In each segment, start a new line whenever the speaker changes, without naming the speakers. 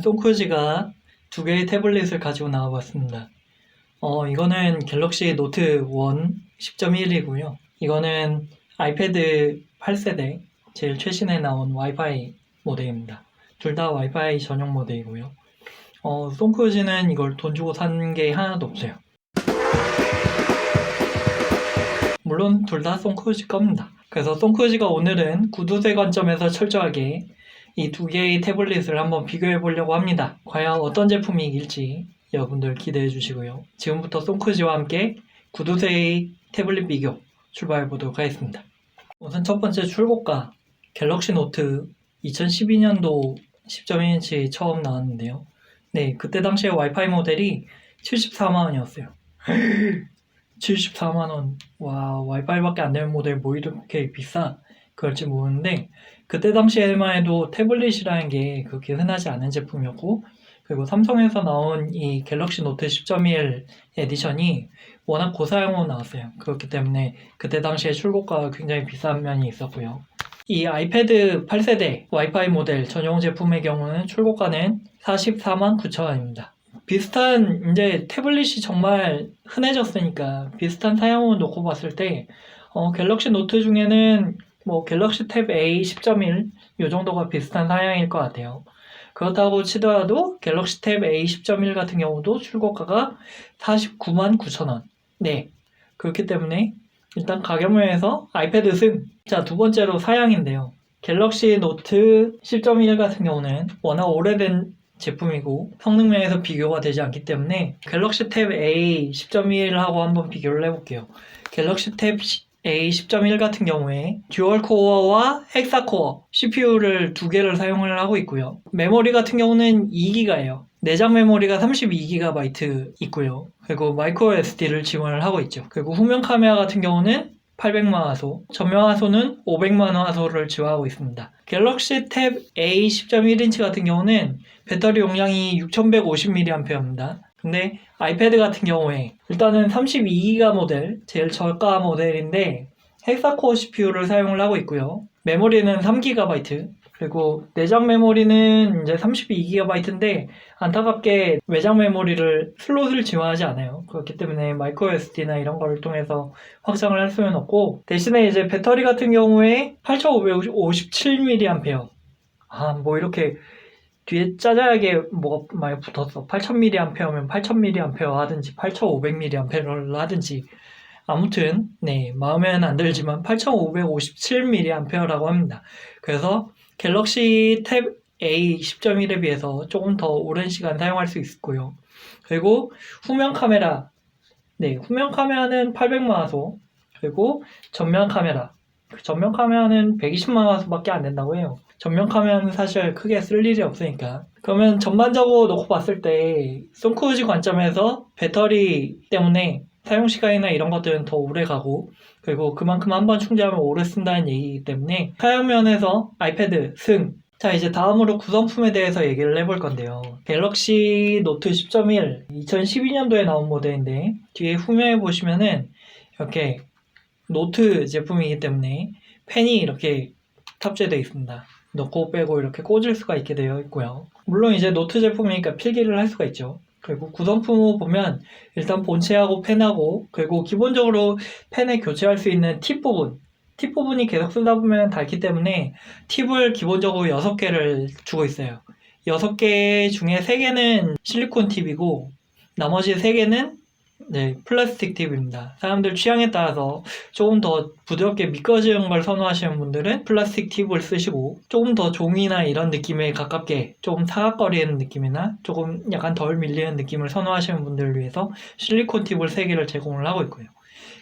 오늘은 송크지가 두 개의 태블릿을 가지고 나와봤습니다. 어, 이거는 갤럭시 노트 1 10.1이고요. 이거는 아이패드 8세대 제일 최신에 나온 와이파이 모델입니다. 둘 다 와이파이 전용 모델이고요. 어, 송크지는 이걸 돈 주고 산 게 하나도 없어요. 물론 둘다 송크지 겁니다. 그래서 송크지가 오늘은 구두쇠 관점에서 철저하게 이 두 개의 태블릿을 한번 비교해 보려고 합니다. 과연 어떤 제품이 이길지 여러분들 기대해 주시고요. 지금부터 송크지와 함께 구두쇠의 태블릿 비교 출발해 보도록 하겠습니다. 우선 첫 번째 출고가 갤럭시 노트 2012년도 10.1인치 처음 나왔는데요. 네, 그때 당시에 와이파이 모델이 74만 원이었어요. 74만 원. 와, 와이파이밖에 안 되는 모델 뭐 이렇게 비싸? 그럴지 모르는데 그때 당시에만 해도 태블릿이라는 게 그렇게 흔하지 않은 제품이었고 그리고 삼성에서 나온 이 갤럭시 노트 10.1 에디션이 워낙 고사양으로 나왔어요. 그렇기 때문에 그때 당시에 출고가가 굉장히 비싼 면이 있었고요. 이 아이패드 8세대 와이파이 모델 전용 제품의 경우는 출고가는 44만 9천 원입니다. 비슷한 이제 태블릿이 정말 흔해졌으니까 비슷한 사양을 놓고 봤을 때 어, 갤럭시 노트 중에는 뭐 갤럭시 탭 A 10.1 이 정도가 비슷한 사양일 것 같아요. 그렇다고 치더라도 갤럭시 탭 A 10.1 같은 경우도 출고가가 49만 9천 원. 네. 그렇기 때문에 일단 가격면에서 아이패드 승. 자, 두 번째로 사양인데요. 갤럭시 노트 10.1 같은 경우는 워낙 오래된 제품이고 성능면에서 비교가 되지 않기 때문에 갤럭시 탭 A 10.1하고 한번 비교를 해볼게요. 갤럭시 탭 A 10.1 같은 경우에 듀얼 코어와 헥사 코어 CPU를 두 개를 사용을 하고 있고요. 메모리 같은 경우는 2기가예요. 내장 메모리가 32GB 있고요. 그리고 마이크로 SD를 지원을 하고 있죠. 그리고 후면 카메라 같은 경우는 800만 화소, 전면 화소는 500만 화소를 지원하고 있습니다. 갤럭시 탭 A 10.1인치 같은 경우는 배터리 용량이 6150mAh입니다. 근데 아이패드 같은 경우에 일단은 32기가 모델, 제일 저가 모델인데 헥사코어 CPU를 사용을 하고 있고요. 메모리는 3GB, 그리고 내장 메모리는 이제 32GB인데 안타깝게 외장 메모리를 슬롯을 지원하지 않아요. 그렇기 때문에 마이크로 SD나 이런 거를 통해서 확장을 할 수는 없고 대신에 이제 배터리 같은 경우에 8557mAh 아 뭐 이렇게 뒤에 짜잘하게 뭐가 많이 붙었어 8000mAh면 8000mAh 하든지 8500mAh를 하든지 아무튼 네 마음에는 안 들지만 8557mAh라고 합니다. 그래서 갤럭시 탭 A 10.1에 비해서 조금 더 오랜 시간 사용할 수 있고요. 그리고 후면 카메라, 네, 후면 카메라는 800만 화소, 그리고 전면 카메라, 그 전면 카메라는 120만 화소밖에 안 된다고 해요. 전면 카메라는 사실 크게 쓸 일이 없으니까. 그러면 전반적으로 놓고 봤을 때 송크루즈 관점에서 배터리 때문에 사용 시간이나 이런 것들은 더 오래 가고 그리고 그만큼 한 번 충전하면 오래 쓴다는 얘기이기 때문에 사용 면에서 아이패드 승. 자 이제 다음으로 구성품에 대해서 얘기를 해볼 건데요. 갤럭시 노트 10.1 2012년도에 나온 모델인데 뒤에 후면에 보시면은 이렇게 노트 제품이기 때문에 펜이 이렇게 탑재되어 있습니다. 넣고 빼고 이렇게 꽂을 수가 있게 되어 있고요. 물론 이제 노트 제품이니까 필기를 할 수가 있죠. 그리고 구성품을 보면 일단 본체하고 펜하고 그리고 기본적으로 펜에 교체할 수 있는 팁 부분 팁 부분이 계속 쓰다 보면 닳기 때문에 팁을 기본적으로 6개를 주고 있어요 6개 중에 3개는 실리콘 팁이고 나머지 3개는 네, 플라스틱 팁입니다. 사람들 취향에 따라서 조금 더 부드럽게 미끄러지는 걸 선호하시는 분들은 플라스틱 팁을 쓰시고 조금 더 종이나 이런 느낌에 가깝게 조금 사각거리는 느낌이나 조금 약간 덜 밀리는 느낌을 선호하시는 분들을 위해서 실리콘 팁을 3개를 제공을 하고 있고요.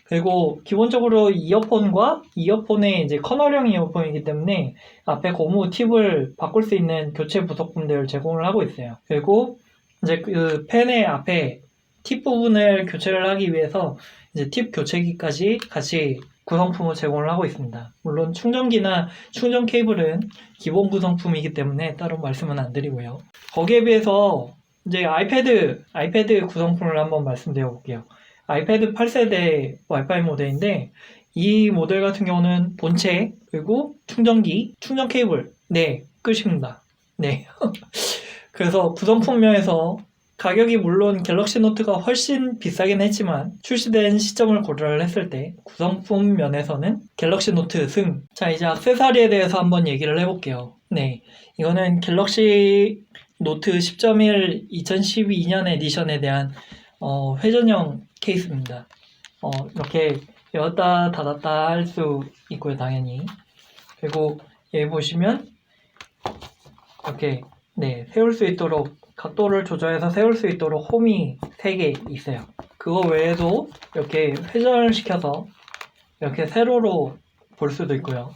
그리고 기본적으로 이어폰과 이어폰의 이제 커널형 이어폰이기 때문에 앞에 고무 팁을 바꿀 수 있는 교체 부속품들을 제공을 하고 있어요. 그리고 이제 그 펜의 앞에 팁 부분을 교체를 하기 위해서 이제 팁 교체기까지 같이 구성품을 제공을 하고 있습니다. 물론 충전기나 충전 케이블은 기본 구성품이기 때문에 따로 말씀은 안 드리고요. 거기에 비해서 이제 아이패드, 아이패드 구성품을 한번 말씀드려 볼게요. 아이패드 8세대 와이파이 모델인데 이 모델 같은 경우는 본체 그리고 충전기, 충전 케이블 네 끝입니다. 네 그래서 구성품 면에서 가격이 물론 갤럭시 노트가 훨씬 비싸긴 했지만 출시된 시점을 고려를 했을 때 구성품 면에서는 갤럭시 노트 승. 자, 이제 액세서리에 대해서 한번 얘기를 해볼게요. 네. 이거는 갤럭시 노트 10.1 2012년 에디션에 대한 어, 회전형 케이스입니다. 어, 이렇게 열었다 닫았다 할 수 있고요, 당연히. 그리고 여기 보시면 이렇게 네, 세울 수 있도록 각도를 조절해서 세울 수 있도록 홈이 3개 있어요. 그거 외에도 이렇게 회전을 시켜서 이렇게 세로로 볼 수도 있고요.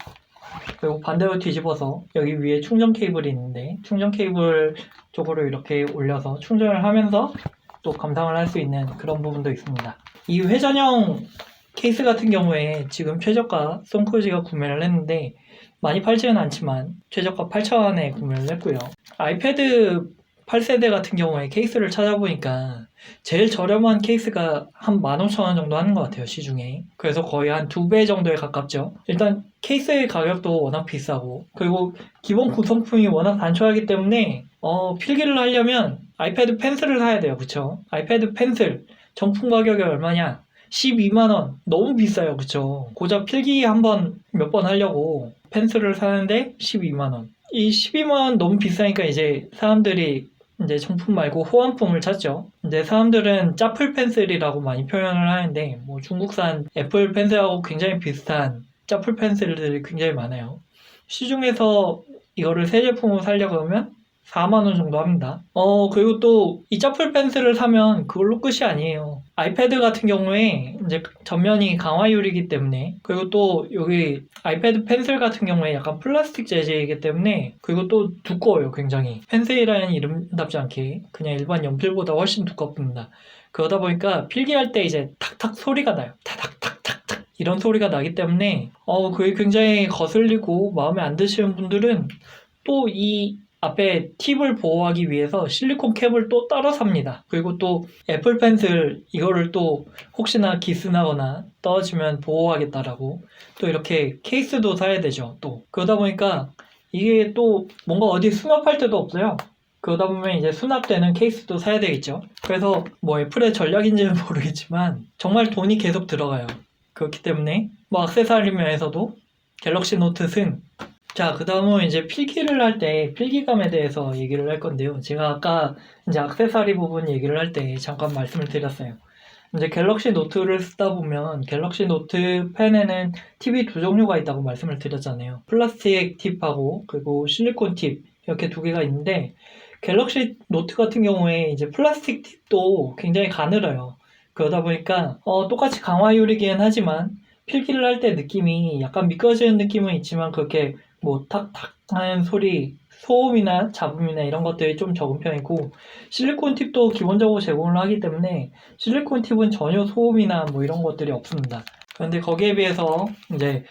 그리고 반대로 뒤집어서 여기 위에 충전 케이블이 있는데 충전 케이블 쪽으로 이렇게 올려서 충전을 하면서 또 감상을 할 수 있는 그런 부분도 있습니다. 이 회전형 케이스 같은 경우에 지금 최저가 송크루지가 구매를 했는데 많이 팔지는 않지만 최저가 8,000원에 구매를 했고요. 아이패드 8세대 같은 경우에 케이스를 찾아보니까 제일 저렴한 케이스가 한 15,000원 정도 하는 것 같아요, 시중에. 그래서 거의 한 두 배 정도에 가깝죠. 일단 케이스의 가격도 워낙 비싸고, 그리고 기본 구성품이 워낙 단촐하기 때문에, 어, 필기를 하려면 아이패드 펜슬을 사야 돼요, 그쵸? 아이패드 펜슬, 정품 가격이 얼마냐? 12만원. 너무 비싸요, 그쵸? 고작 필기 한 번, 몇 번 하려고 펜슬을 사는데 12만원. 이 12만원 너무 비싸니까 이제 사람들이 이제 정품 말고 호환품을 찾죠. 이제 사람들은 짜플 펜슬이라고 많이 표현을 하는데 뭐 중국산 애플 펜슬하고 굉장히 비슷한 짜플 펜슬들이 굉장히 많아요. 시중에서 이거를 새 제품으로 살려고 하면 4만 원 정도 합니다. 어, 그리고 또 이 짜플 펜슬을 사면 그걸로 끝이 아니에요. 아이패드 같은 경우에 이제 전면이 강화유리이기 때문에 그리고 또 여기 아이패드 펜슬 같은 경우에 약간 플라스틱 재질이기 때문에 그리고 또 두꺼워요, 굉장히. 펜슬이라는 이름답지 않게 그냥 일반 연필보다 훨씬 두껍습니다. 그러다 보니까 필기할 때 이제 탁탁 소리가 나요. 타닥탁탁탁 이런 소리가 나기 때문에 어, 그게 굉장히 거슬리고 마음에 안 드시는 분들은 또이 앞에 팁을 보호하기 위해서 실리콘 캡을 또 따로 삽니다. 그리고 또 애플 펜슬 이거를 또 혹시나 기스나거나 떨어지면 보호하겠다라고 또 이렇게 케이스도 사야 되죠. 또 그러다 보니까 이게 또 뭔가 어디 수납할 데도 없어요. 그러다 보면 이제 수납되는 케이스도 사야 되겠죠. 그래서 뭐 애플의 전략인지는 모르겠지만 정말 돈이 계속 들어가요. 그렇기 때문에 뭐 액세서리 면에서도 갤럭시 노트 승. 자, 그 다음은 이제 필기를 할 때 필기감에 대해서 얘기를 할 건데요. 제가 아까 이제 액세서리 부분 얘기를 할 때 잠깐 말씀을 드렸어요. 이제 갤럭시 노트를 쓰다 보면 갤럭시 노트 펜에는 팁이 두 종류가 있다고 말씀을 드렸잖아요. 플라스틱 팁하고 그리고 실리콘 팁 이렇게 두 개가 있는데 갤럭시 노트 같은 경우에 이제 플라스틱 팁도 굉장히 가늘어요. 그러다 보니까 어, 똑같이 강화유리긴 하지만 필기를 할 때 느낌이 약간 미끄러지는 느낌은 있지만 그렇게 뭐 탁탁 하는 소리 소음이나 잡음이나 이런 것들이 좀 적은 편이고 실리콘 팁도 기본적으로 제공을 하기 때문에 실리콘 팁은 전혀 소음이나 뭐 이런 것들이 없습니다. 그런데 거기에 비해서 이제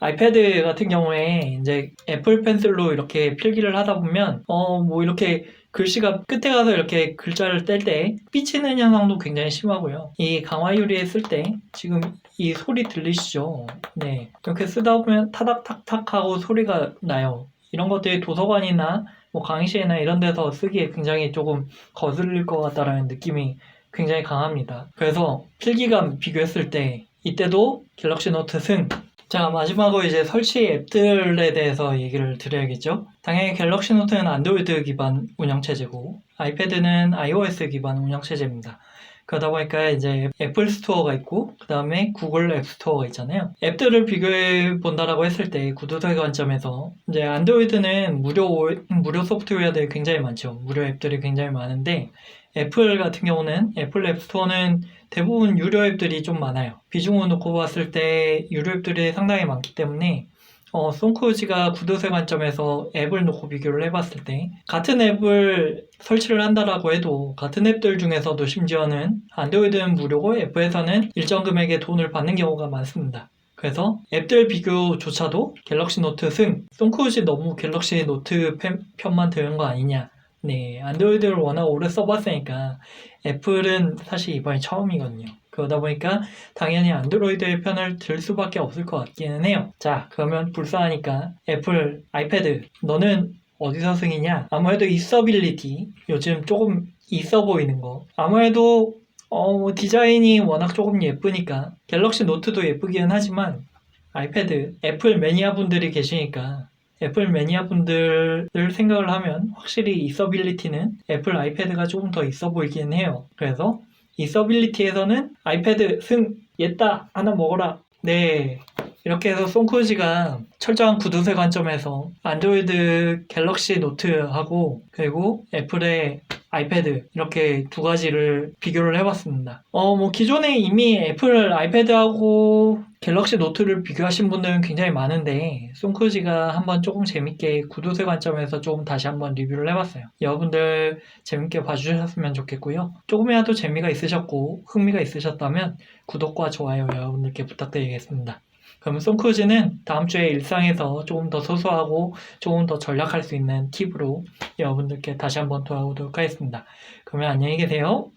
아이패드 같은 경우에 이제 애플 펜슬로 이렇게 필기를 하다 보면 어 뭐 이렇게 글씨가 끝에 가서 이렇게 글자를 뗄 때 삐치는 현상도 굉장히 심하고요. 이 강화 유리에 쓸 때 지금 이 소리 들리시죠? 네. 이렇게 쓰다 보면 타닥탁탁 하고 소리가 나요. 이런 것들이 도서관이나 뭐 강의실이나 이런 데서 쓰기에 굉장히 조금 거슬릴 것 같다라는 느낌이 굉장히 강합니다. 그래서 필기감 비교했을 때 이때도 갤럭시 노트 승. 자, 마지막으로 이제 설치 앱들에 대해서 얘기를 드려야겠죠. 당연히 갤럭시 노트는 안드로이드 기반 운영체제고, 아이패드는 iOS 기반 운영체제입니다. 그러다 보니까 이제 애플 스토어가 있고, 그 다음에 구글 앱 스토어가 있잖아요. 앱들을 비교해 본다라고 했을 때 구도적 관점에서 이제 안드로이드는 무료, 무료 소프트웨어들이 굉장히 많죠. 무료 앱들이 굉장히 많은데, 애플 같은 경우는 애플 앱 스토어는 대부분 유료 앱들이 좀 많아요. 비중을 놓고 봤을 때 유료 앱들이 상당히 많기 때문에 어, 송크루지가 구도세 관점에서 앱을 놓고 비교를 해봤을 때 같은 앱을 설치를 한다라고 해도 같은 앱들 중에서도 심지어는 안드로이드는 무료고 애플에서는 일정 금액의 돈을 받는 경우가 많습니다. 그래서 앱들 비교조차도 갤럭시 노트 승, 송크루지 너무 갤럭시 노트 편- 편만 드는 거 아니냐. 네, 안드로이드를 워낙 오래 써봤으니까 애플은 사실 이번이 처음이거든요. 그러다 보니까 당연히 안드로이드의 편을 들 수밖에 없을 것 같기는 해요. 자, 그러면 불쌍하니까 애플 아이패드 너는 어디서 승이냐? 아무래도 있어빌리티. 요즘 조금 있어 보이는 거. 아무래도 어, 뭐 디자인이 워낙 조금 예쁘니까 갤럭시 노트도 예쁘기는 하지만 아이패드 애플 매니아 분들이 계시니까 애플 매니아 분들을 생각을 하면 확실히 있어빌리티는 애플 아이패드가 조금 더 있어 보이긴 해요. 그래서 있어빌리티에서는 아이패드 승 옛다 하나 먹어라. 네. 이렇게 해서 송크루지가 철저한 구두쇠 관점에서 안드로이드 갤럭시 노트하고 그리고 애플의 아이패드 이렇게 두 가지를 비교를 해봤습니다. 어, 뭐 기존에 이미 애플 아이패드하고 갤럭시 노트를 비교하신 분들은 굉장히 많은데 송크루지가 한번 조금 재밌게 구두쇠 관점에서 조금 다시 한번 리뷰를 해봤어요. 여러분들 재밌게 봐주셨으면 좋겠고요. 조금이라도 재미가 있으셨고 흥미가 있으셨다면 구독과 좋아요 여러분들께 부탁드리겠습니다. 그럼 송크루즈는 다음 주에 일상에서 조금 더 소소하고 조금 더 전략할 수 있는 팁으로 여러분들께 다시 한번 돌아오도록 하겠습니다. 그러면 안녕히 계세요.